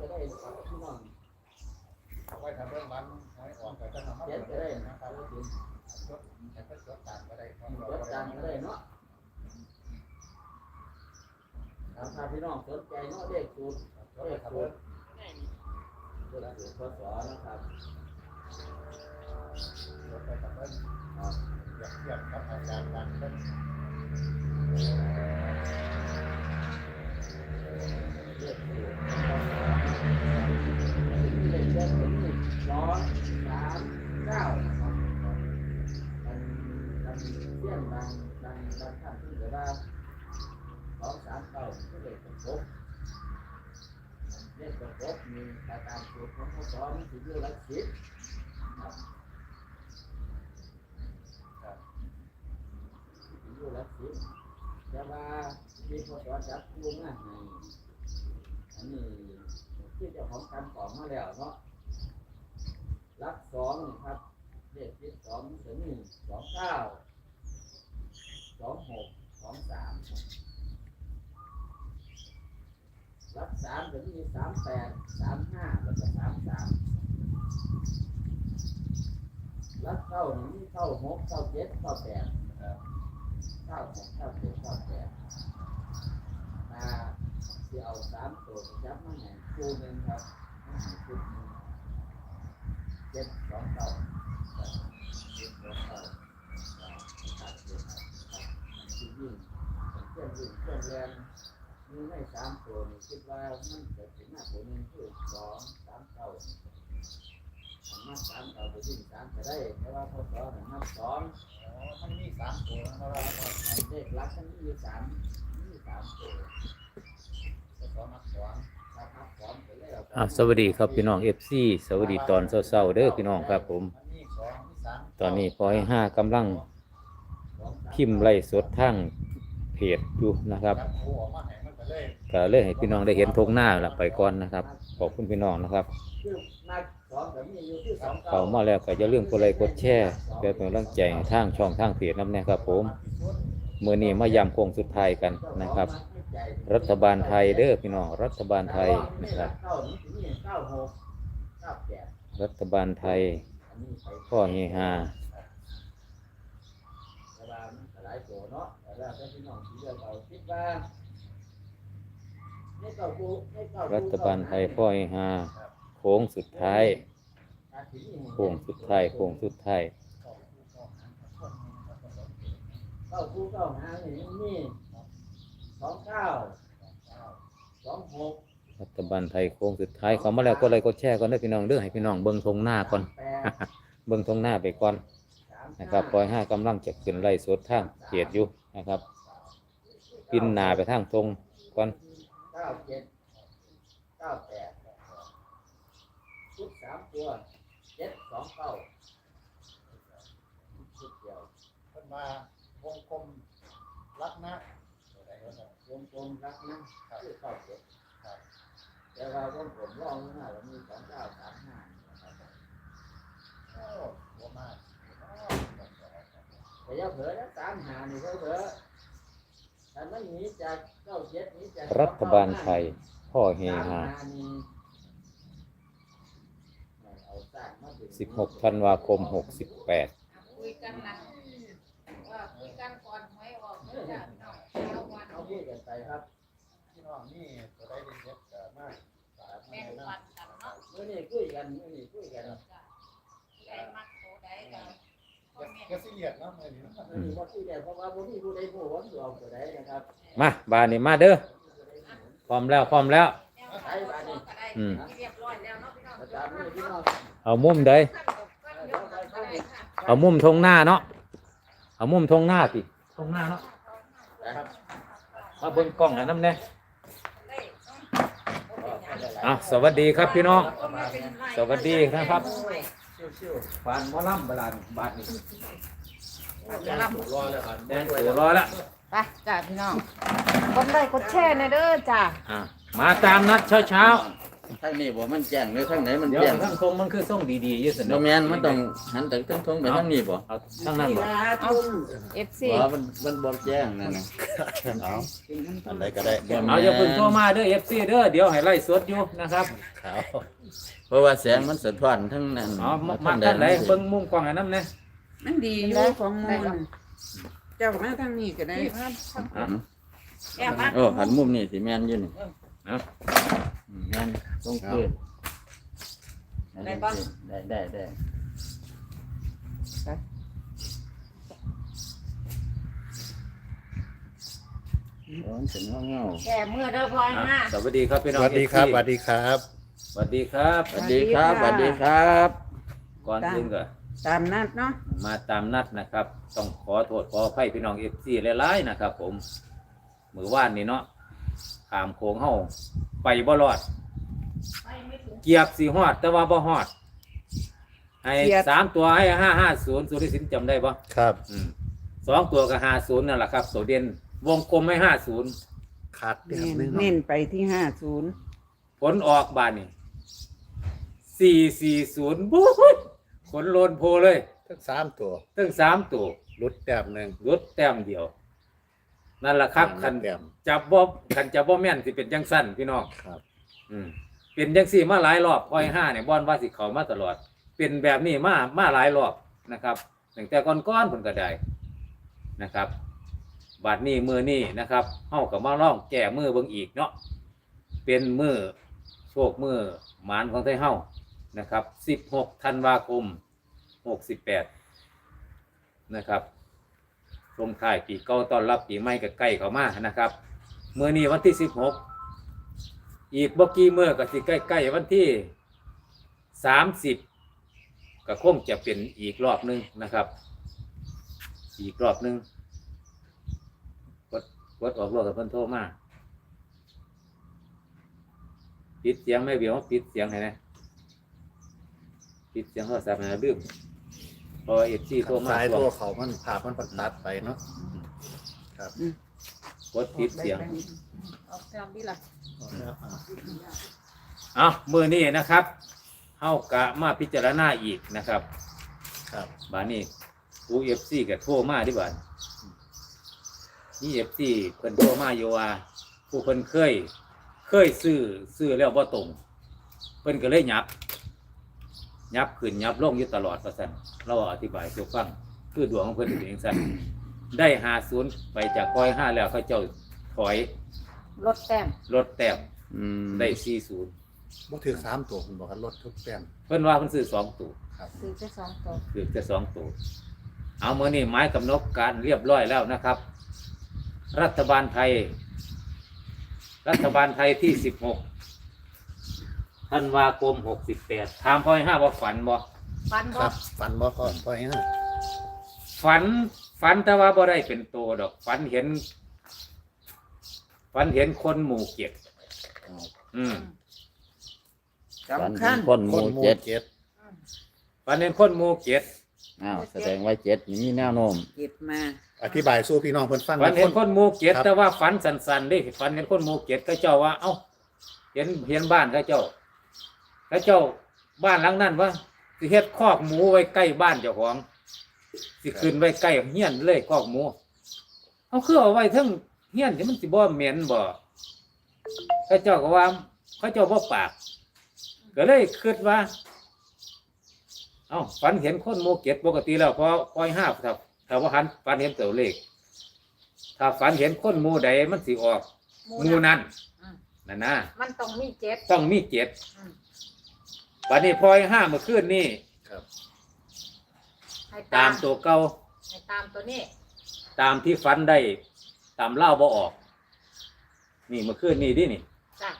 ก็ได้ครับพี่น้องเอาไว้ทำเรื่องมันให้ออกไปจะทำมาเขียนก็ได้นะนะคครัรับบถึงจดให้เพิ่นจดตามก็ได้ครับจดจำก็ได้เนาะครับถ้าพี่น้องสนใจเนาะเลขสูตรจดไปทำเรื่องเลขสูตรพศนะครับจดไปทำเรื่องครับอยากเทียบกับอาจารย์การเพิ่นเลขสูตรเลขเจ็ดถึงสองสามเก้านะครับมันมันเสี้ยนบางบางบางท่านที่เกิดว่าสองสามเก้าก็เลขประกบเลขประกบมีตาตามสูตรของ พศมันถึงอยู่หลักสิบครับอยู่หลักสิบแต่ว่ามีพศจับคู่มาให้อันนี้ที่เจ้าของการของมาแล้วเนาะหลักสองนี่ครับเลขที่สองถึงหนึ่งสองเก้าสองหกสองสามหลักสามถึงมีสามแปดสามห้าแล้วก็สามสาม หลักเก้าหนี่มีเก้าหกเก้าเจ็ดเก้าแปดเก้าหกเก้าเจ็ดเก้าแปดถ้าที่เอาสามตัวจับมาให้คู่หนึ่งครับมาให้ชุดหนึ่งเจ็ดสองเก้าเจ็ดสองเก้าครับขาดเจ็ดครับครับมันคือยิ่งเครื่องยิ่งเครื่องแรงมีไม่สามตัวนี่คิดว่ามันจะถึงหน้าตัวหนึ่งคือสองสามเก้า สามาสามเก้าไปยิ่สามจะได้แต่ว่าพอสองน่ะนับสองอ๋อมันมีสามตัวนะครับว่าเลขลักษณ์มีสามมีสามตัวจะสองนักสองครับครับพร้อมไปแล้วอ่าสวัสดีครับพี่น้อง FC สวัสดีตอนเช้าๆเด้อพี่น้องครับผม ตอนนี้พอให้ากำลังพิมพ์ไล่สดทางเพจอยู่นะครับจับคู่ออกมาให้มันไปเลยก็เลยให้พี่น้องได้เห็นทงหน้าละไปก่อนนะครับ ขอบคุณพี่น้องนะครับ คือนักสอแบบนี้อยู่ที่สองเข้ามาแล้วก็อย่าลืมกดไลค์กดแชร์เพื่อเป็นกำลังใจทางช่องทางเพจน้ำแน่ครับผมเมื่อนี้มายามโค้งสุดท้ายกันนะครับ รัฐบาลไทยเด้อพี่น้องรัฐบาลไทยนะครับ รัฐบาลไทยอันนี้อเฮฮาเวลามันหลายตัวเนาะแต่แล้วแต่พี่น้องที่เลือกเอาคิดว่าให้เก้าคู่ให้เก้าคู่รัฐบาลไทยพ่อเฮฮา ค้งสุดท้ายอาทิตย์นี้โค้งสุดท้าย โค้งสุดท้ายเก้าคู่เก้าหางนี่มันมีสองเก้าสองหกรัฐบาลไทยโค้งสุดท้ายเขามาแล้วก็เลยกดแชร์ก่อนเด้อพี่น้องเด้อให้พี่น้องเบิ่งทงหน้าก่อนแปดเบิ่งทงหน้าไปก่อนสามนะครับปล่อยห้ากำลังจะขึ้นไล่สดทางเขตอยู่นะครับปินหนาไปทางตรงก่อนเก้าเจ็ดเก้าแปด ชุดสามตัวเจ็ดสองเก้าชุดเดียวเพิ่นมาวงกลมรักนะตัวใดก็ได้วงกลมรักนะคือเก้าเจ็ดครับแต่ว่าวงกลมรองหน้าเรามีสองเก้าสามห้านะครับโอ้หัวมากแต่อยังเผลอนะสามหานี่เขาเผลอแต่มันหนีจากเก้าเจ็ดหนีจากรัฐบาลไทยพ่อเฮฮา 16ธันวาคม68คุยกันนะว่าคุยกันก่อนหกเมื่อจะเนาะเช้าวันเขาพูดกันไปครับพี่น้องนี่ตัวานะปันกันเนาะเมื่อนี้คุยกันเมื่อนี้คุยกันจ้ะใครมักโตได้กันคอมเมนก็ต์สิเลียดเนาเนาะเมื่อนี้ว่าคุยกันเพราะว่าบ่มีผู้ใดผู้หวังเอาตัวใดนะครับมาบานนี้มาเด้อพร้อมแล้วพร้อมแล้วอืม เรียบร้อยแล้วเนาะพี่น้องอาจารย์นี่พี่น้องเอามุมใดยกกันก็ได้ค่ะเอามุมทงหน้าเนาะเอามุมทงหน้าสิทงหน้าเนาะนะครับมาเบิ่งกล้องอันน้ำแน่ได้อะสวัสดีครับพี่น้องก็ไม่เป็นไรสวัสดีนะครับชิวๆฟานหมอลำบาลานบาทนี่ลำรอแล้วครับแดงตัวรอละไปจ้ะพี่น้องกดไลค์กดแชร์ในเด้อจ้ะอะมาตามนัดเช้าเช้า ทางนี้บ่มันแจ้งหรือทางไหนมันเดี๋ยวแจ้งทั้งทรงมันคือทรงดีๆอยี่สิโนแมนมันต้องหันจากทางทงไปทางนี้บ่เอาทั้งนั้นบ่เอาเอฟซีบ่มันมันบ่แจ้งนั่นน่ะ เอาอันใดก็ได้เอาอย่าเพิ่งโทรมาเด้อ FC เด้อเดี๋ยวให้ไล่สดอยู่นะครับขาวเพราะว่าแสงมันสะท้อนทั้งนั้นเอามามาทางไหนเบิ่งมุมกว้างให้นำแน่มันดีอยู่ของมันเจ้ามาทางนี้ก็ได้อะแอบมาโอ้หันมุมนี่สิแม่นอยู่นี่ เอาอืมแม่นตรงคืนได้ได้ได้โอ้มันเป็นเงาๆแก่มือเด้อพลอยอะมาสวัสดีครับพี่สน้อง วัสดีครับ FC สวัสดีครับ สวัสดีครับ สวัสดีครับสวัสดีครับก่อนอื่นก็ตามนัดเนาะมาตามนัดนะครับ ต้องขอโทษขออภัยพี่น้องเอฟซีหลายๆนะครับ ผมมือว่านนี่เนาะขามโค้งเฮาไปบ่รอดไปไม่ถึง เกียบสีฮอด แต่ว่าบ่ฮอดให้สามตัวให้ห้าห้าศูนย์สุริสินจำได้ปะครับอืมสองตัวก็ห้าศูนย์นั่นแหละครับตัวเด่นวงกลมให้ห้าศูนย์ขาดเดือนเน้นหนึงเน้เนาะนไปที่ห้าศูนย์ผลออกบานนี่สี่สี่ศูนย์บู๊ดขนโลนโพเลยทั้งสามตัวตั้งสามตัวรุดแต้มหนึ่งลดแต้มเดียว นั่นแหละครับคันแต้มจับบ่คันจับบ่แม่นสิเป็นจังสั้นพี่น้อง ครับ อืม เป็นจังสี่มาหลายรอบคอยห้าเนี่ยบ่อนว่าสิเขามาตลอด เป็นแบบนี้มามาหลายรอบนะครับตั้งแต่ก่อนๆเพิ่นก็ไดนะครับบาดนี้มือนี้นะครับเฮาก็มาล่องแก้มือเบิ่งอีกเนาะเป็นมือโชคมือหมานของไทยเฮานะครับ16ธันวาคม68นะครับลงท้ายปีเก่าต้อนรับปีใหม่ก็ใกล้เข้ามานะครับมื้อนี้วันที่16 อีกบ่กี่มื้อก็สิใกล้ๆวันที่30ก็คงจะเป็นอีกรอบหนึงนะครับ อีกรอบหนึงกดกดออกรถกับเพิ่นโทรมาปิดเสียงไม่เบี้ยวปิดเสียงให้นะปิดเสียงโทรศัพท์ให้นะลืมเพอเอฟซีโทรมาสายทตัววงเขามันผ่ามันปัดตัดไปเนาะครับกดปิดเสียงออกแต้มดีล่ะ เอาแล้วอะเมือนี้นะครับเฮากะมาพิจารณาอีกนะครับ ครับบานี้ผู้เอฟซีก็โทรมาดิบ้านนี่เอฟซีเพิ่นโทรมาอยู่ว่าผู้เพิ่นเคย เคยซื้อซื้อแล้วบ่ตรง เพิ่นก็เลยหยับหยับขึ้นหยับลงอยู่ตลอดว่าซั่นเราอธิบายให้ฟังคือดวงของเพิ่นเป็นองซั่นได้หาศูนย์ไปจากก้อยห้าแล้วเขาเจ้าถอย ลดแต้มลดแต้มอืมได้สี่ศูนย์บ่ถือสามตัวคุณบอกกันลดทุกแต้มเพิ่นว่าเพิ่นซื้อสองตัวซื้อแค่สองตัวคือจะสองตัวเอาเมื่อนี้ไม้กำหนดการเรียบร้อยแล้วนะครับ รัฐบาลไทย รัฐบาลไทยที่สิบหกธันวาคมหกสิบแปดถามพ่อยห้าว่าฝันบ่ฟันคบ่รับฟันบ่ก่อนพอให้นะฝันฝันแต่ว่าบ่ได้เป็นตัวดอก ฝันเห็น ฝันเห็นคนหมู่เก็บอืมสำคัญคนหคมู่นหมู่เจ็ดเจ็ดฝันเห็นคนหมู่เก็บอ้าวแสดงว่าเจ็ดนี่มีแนวโน้มเก็บมาอธิบายสู้พี่น้องเพิ่นฟังฝันเห็นคนหมู่เก็บครับแต่ว่าฝันสันๆเดิฝันเห็นคนหมู่เก็บก็เจ้าว่า เอ้า เห็นเห็นบ้านเขาเจ้าเขาเจ้าบ้านหลังนั้นว่าสิเฮ็ดคอกหมูไว้ใกล้บ้านเจ้าของสิขึ้นไว้ใกล้เฮียนเลยคอกหมูเขาคือเอาไว้เทั้ง เฮียนที่มันสิบ่เหม็นบ่เขาเจ้าก็ว่าเขาเจ้าบ่ปาก ก็เลยคิดว่า เอ้าฝันเห็นคนหมูเก็ดปกติแล้วพอปล่อยห้าถ้าถ้าว่าหันฝันเห็นตัวเลข ถ้าฝันเห็นคนหมูใดมันสิออกหมูหมูนะนั้นอืมนั่นนะมันต้องมีเจ็ดต้องมีเจ็ดอืมบัดนี้พลอยห้าเมื่อคืนนี่ครับ ให้ตามตัวเก่าให้ตามตัวนี้ ตามที่ฝันได้ ตามเล่าบ่ออก นี่เมื่อคืนนี่ดินี่จ้ะ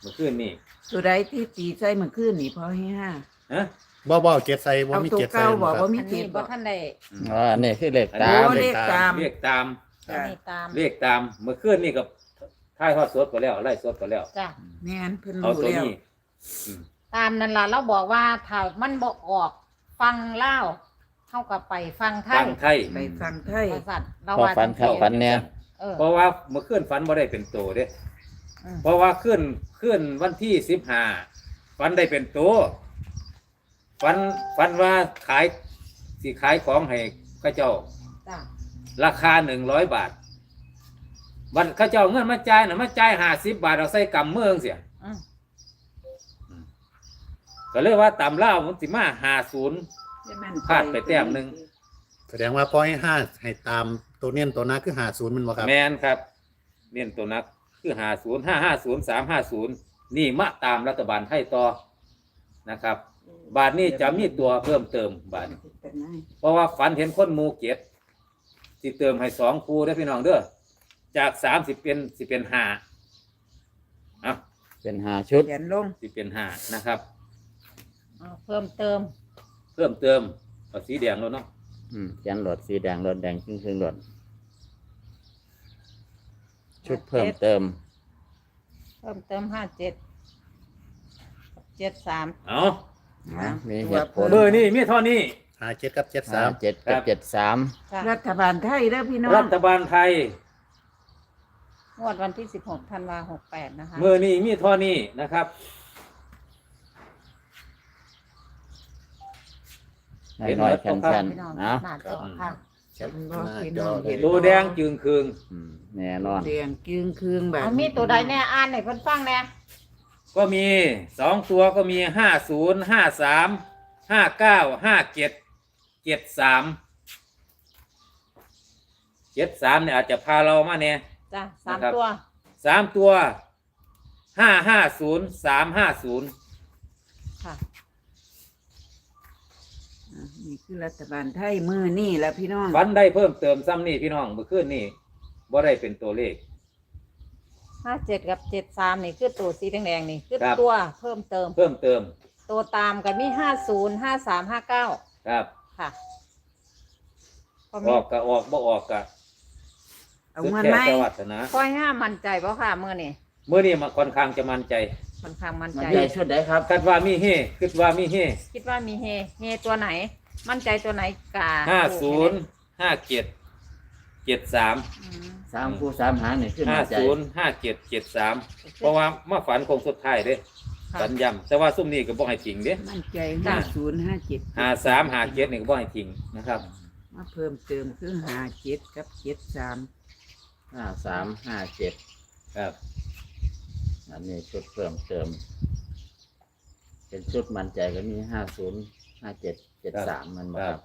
เมื่อคืนนี่ตัวใดที่ตีใส่เมื่อคืนนี่พอให้ห้าฮะ บ่บ่เจ็ดใส่บ่เอามีตัวเจ็ดใส่เก่าบอกครับว่ามีอันเจ็นี้ดบ่บอกท่านได้อ่านี่คือเลขตาโอ้ม เลขตาม เรียกตามอันนี้ตามเรียกตามเมื่อคืนนี่กับถ่ายทอดสดไปแล้วไล่สดไปแล้ว จ้ะแม่นเพิ่นเอารู้ตัวแล้วนี้อืมตามนั่นล่ะเราบอกว่าถ้ามันบ่ออกฟังเล่าวเท่ากับไปฟังไทฟัยงไทย ไปฟังไทยบริษัทเราพอว่าฝันจังเข้าซี่ฝันเนี่ย เออเพราะว่าเมื่อคืนฝันบ่ได้เป็นโตเด้อืมเพราะว่าขึ้นขึ้นวันที่สิบห้าฟันได้เป็นตัวฟันฟันว่าขายสิขายของให้เข้าเจ้า จ้ะราคาหนึ่งร้อยบาท วันเข้าเจ้าเงินมาจ่ายนะมาจ่ายห้าสิบบาท เอาใส่กำเมืองเสียอืมก็เลยว่าตำเล่าวมันสิมาห้าศูนย์ได้มันพลาดไปแต้มหนึ่ง แสดงว่าพอให้ห้าให้ตาม ตัวเน้นตัวนั้นคือหาศูนย์มันบ่ครับ แมนครับ เน้นตัวนักคือห้าศูนย์ห้าห้าศูนย์สามห้าศูนย์นี่มาตามรัฐบาลไทยต่อนะครับ บาทนี้จะมีตัวเพิ่มเติมบาทนี้เป็นไงเพราะว่าฝันเห็นคนหมูเก็ดสิเติมให้สองคูได้อพี่น้องเด้อจากสามสิบเป็นสิเป็นห้าอะเป็นหาชุด เขียนลงสิเป็นห้านะครับ เอาเพิ่มเติม เพิ่มเติมเอาสีแดงแล้วเนาะอืม เขียนหลอดสีแดงหลอดแดงครึ่งครึ่งๆหลอด ชุดเพิ่มเติม เพิ่มเติมห้าเจ็ดเจ็ดสาม เอานะมีเหตุผลเบอร์นี่มีเท่านี้หาเจ็ดกับเจ็ดสาสามมเจ็ดครักับบเจ็ดสามจ้ะรัฐบาลไทยเด้อพี่น้องรัฐบาลไทยงวดวันที่สิบหกธันวาหกแปดนะคะเมื่อนี้มีเท่านี้นะครับ น้อยๆแข็งพี่น้องๆนะหนาจอค่ะแคปหน้าจอเลยตัวแดงจึงคืงอืมแน่นอนเรียงกึ่งคืงแบบเอามีตัวใดแน่อ่านให้เพิ่นฟังแน่ก็มีสองตัวก็มีห้าศูนย์ห้าสามห้าเก้าห้าเจ็ดเจ็ดสามเจ็ดสามเนี่ยอาจจะพาเรามาเนี่ย จ้ะสามนะครับ ตัวสามตัวห้าห้าศูนย์สามห้าศูนย์ค่ะอะ นี่คือรัฐบาลไทยมือนี่แหละพี่น้องฟันได้เพิ่มเติมซ้ำนี่พี่น้องเมื่อคืนนี่บ่ได้เป็นตัวเลข ห้าเจ็ดกับเจ็ดสามนี่คือตัวสีแดงๆนี่คือครับ ตัวเพิ่มเติม เพิ่มเติมตัวตามกันมีห้าศูนย์ห้าสามห้าเก้าครับ ค่ะพออมีอกก็ออกบ่ออกก็เอาสุดเงินแค่ไหมสวัสดนะค่อยห้ามั่นใจเพราะค่ะเมื่อนี่เมื่อนี้มาค่อนข้างจะมั่นใจค่อนข้างมั่นมันใจ ใหญ่ชุดไหนครับคาดว่ามีเฮคิดว่ามีเฮคิดว่ามีเฮเฮตัวไหน มั่นใจตัวไหนกาห้าศูนย์ห้าเจ็ดเจ็ดสามอืมสามคู่สามหางนี่ขึ้นห้ามาใจศูนย์ห้าเจ็ดเจ็ดสามเพราะว่ามาฝันคงสุดท้ายเด้ค่ะฝันย้ำแต่ว่าซุ่มนี้ก็บ่ให้จริงเด้มั่นใจห้าศูนย์ห้าเจ็ดห้าสามห้าเจ็ดนี่ก็บ่ให้จริงนะครับ มาเพิ่มเติมคือห้าเจ็ดกับเจ็ดสามห้าสามห้าเจ็ดครับอันนี้ชุดเพิ่มเติม เป็นชุดมั่นใจก็มีห้าศูนย์ห้าเจ็ด เจ็ดสามมันบ่ครับ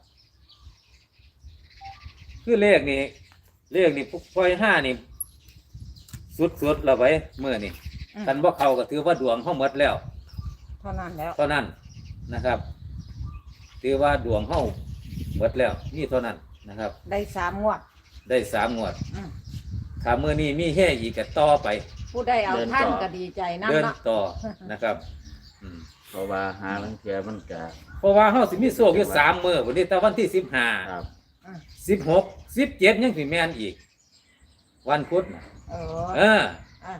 คือเลขนี้เลขนี่พวกพอยห้านี่ สุดสุดๆแล้วไว้เมื่อนี่อืมกันบ่เข้าก็ถือว่าดวงเฮาหมดแล้ว เท่านั้นแล้ว เท่านั้นนะครับ ถือว่าดวงเฮาหมดแล้ว นี่เท่านั้นนะครับ ได้สามงวดได้สามงวดอืมถ้ามื่อนี้มีแห่อีกก็ต่อไป ผู้ได้เอาเดินท่านต่อก็ดีใจนั่นเดินเนาะ ต่อนะครับ อืมเพราะว่าหาลังเทียมันก็เพ ราะว่าเฮาสิมีโชคอยู่สามมื้อวันนี้แต่วันที่สิบห้าครับสิบหกสิบเจ็ดยังสิแม่นอีก วันพุธน่ะเอเออออะ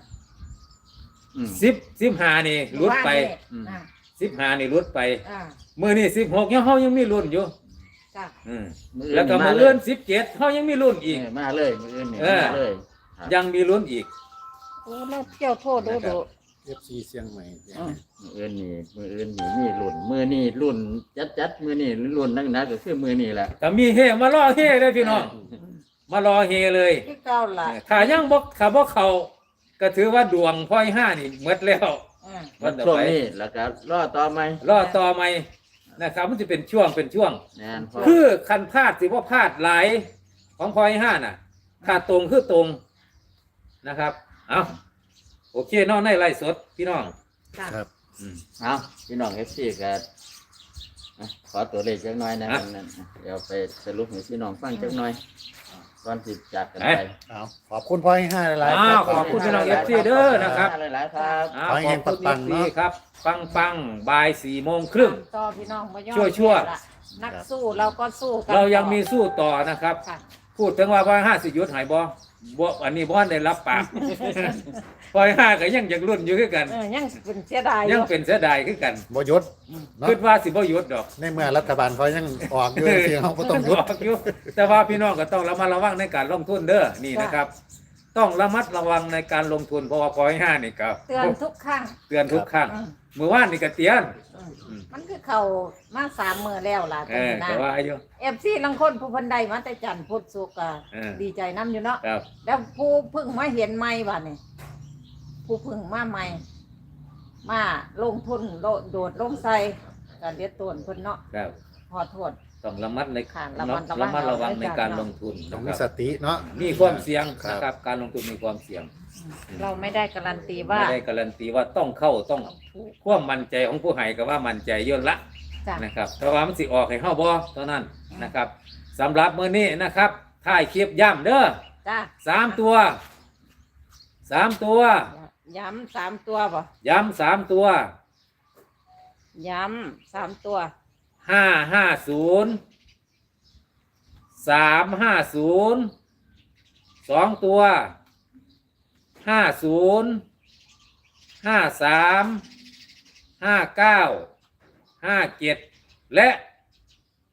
อืมสิบสิบห้านี่หลุดไปอืมอะสิบห้านี่หลุดไปอะมื้อนี้สิบหกยังเฮายังมีลุ้นอยู่ จ้ะอืมมื้แล้วก็มามื้อเลอื่ยนสิบเจ็ดเฮายังมีลุ้นอีก เออมาเลยมืออื่นนี่เออ มาเลย ครับ ยังมีลุ้นอีก โอ้เราเที่ยวโทษดูดู เอฟซีเชียงใหม่เนี่ยอืมมืออื่นนี่มืออื่นนี่มีรุ่นมือนี่รุ่นจัดจัดๆมือนี่รุ่นนักนักๆก็คือมือนี่แหละถ้ามีเฮมารอเฮเลยพี่น้องมารอเฮเลยที่เก้าละถ้ายังบ่ถ้าบ่เข้าก็ถือว่าดวงพ่อยห้านี่หมดแล้วอะวันต่อช่วงไปนี้แล้วก็รอต่อไหมรอต่อไหมนะครับ มันจะเป็นช่วงเป็นช่วง แน่นพอคือคันพลาดสิว่าพลาดหลายของพ่อยห้าน่ะถ้าตรงคือตรงนะครับ เอา โอเคเนอกในไล่สด พี่น้องจ้ะครับ อืม เอาพี่น้องเอฟซีก็อะขอตัวเลขจักหน่อยนะอะนั่นๆเดี๋ยวไปสรุปให้พี่น้องฟังจักหน่อยก่อนที่จากกันไหนไปเอาขอบคุณพ่อให้ห้าหลายๆอ้าวรัขอบคุณพี่น้อง FC เด้อนะครับ หลายๆครับอ้าวขอให้ขเฮอบงคุณปังๆดีเนาะครับ ปังปังบ่ายสี่โมงครึ่ง ต่อพี่น้องบ่ยอมชั่วๆแพ้ละนักสู้เราก็สู้กันเรายังมีต่อสู้ต่อนะครับ ค่ะพูดถึงว่าพ่อยห้าสิหยุดหายบ่บ่อันนี้บ่ได้รับปาก พ่อยห้าก็ยังอยากรุ่นอยู่คือกัน เออยังเป็นเสียดายอยังยู่เป็นเสียดายคือกันบ่หยุดเนาะคิดว่าสิบ่หยุดดอกในเมื่อรัฐบาลเขายังออกอยู่เสียงเขาก็ต้องหยุดบอกอยู่แต่ว่าพี่น้องก็ต้องระมัดระวังในการลงทุนเด้อนี่นะครับ ต้องระมัดระวังในการลงทุนเพราะว่าพอยห้านี่ก็เตือนทุกครั้งเตือนทุกครั้งอืมเมื่อวานนี่ก็เตือนอืมอืมมันคือเขามาสามมือแล้วล่ะเออนะแต่ว่าอายุ เอฟซีลังคนผู้เพันใดมาแต่จันทร์พุทธสุกอะเออ ดีใจน้ำอยู่เนาะ ครับ แล้วผู้เพึ่งมาเห็นไม่บ้านี่ ผู้เพึ่งมาใหม่ มาลงทุนโลดโดดลงใส่การเลียดตนเพิ่นเนาะครับขอโทษ ต้องระมัดในค่ะระมัดระวังระมัดระวังเอาไว้ในการจ้ะลงทุนต้องนะมีคสรับติเนาะ มีความเสี่ยงครับ นะครับ การลงทุนมีความเสี่ยงเราไม่ได้การันตีว่าไม่ได้การันตีว่าต้องเข้าต้องความมั่นใจของผู้ให้ก็ว่ามั่นใจย่นละจ้ะนะครับแต่ว่ามันสิออกให้เฮาบ่เท่านั้นนะครับสำหรับมื้อนี้นะครับถ่ายคลิปย่ำเด้อจ้ะสามตัวสามตัวย้ำสามตัวป่ะย้ำสามตัวย้ำสามตัวห้าห้าศูนย์สามห้าศูนย์สองตัวห้าศูนย์ห้าสามห้าเก้าห้าเจ็ดและ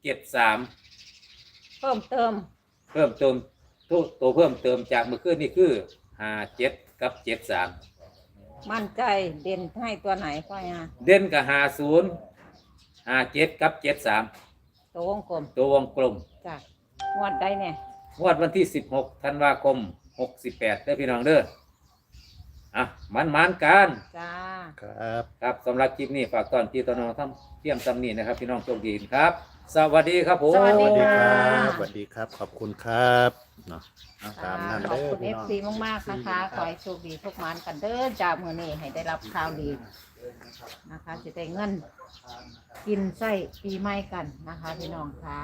เจ็ดสามเพิ่มเติมเพิ่มเติมตัวตัวเพิ่มเติมจากเมื่อคืนนี่คือห้าเจ็ดกับเจ็ดสาม มั่นใจเด่นให้ตัวไหนพ่อยาเด่นกับห้าศูนย์ห้าเจ็ดกับเจ็ดสามตัววงกลมตัววงกลมจ้ะงวดใดเนี่ย งวดวันที่16ธันวาคม68เด้อพี่น้องเด้อ อะมันมันๆกัน จ้า ครับ ครับสำหรับคลิปนี้ฝากตอนที่ตอนน้องทำเที่ยมตำนี้นะครับ พี่น้องโชคดีครับ สวัสดีครับผม สวัสสดีวัสดีค่ะครับสวัสดีครับ ขอบคุณครับเนาะเอาตามนั้นขอบเด้อคุณเอพี่ฟน้องซีมาก ๆ นะคะ ขอให้โชคดีทุกหมันกันเด้อจากมือนี้ให้ได้รับข่าวดีนะคะจะได้เงิน กินไส้ปีใหม่กันนะคะพี่น้องค่ะ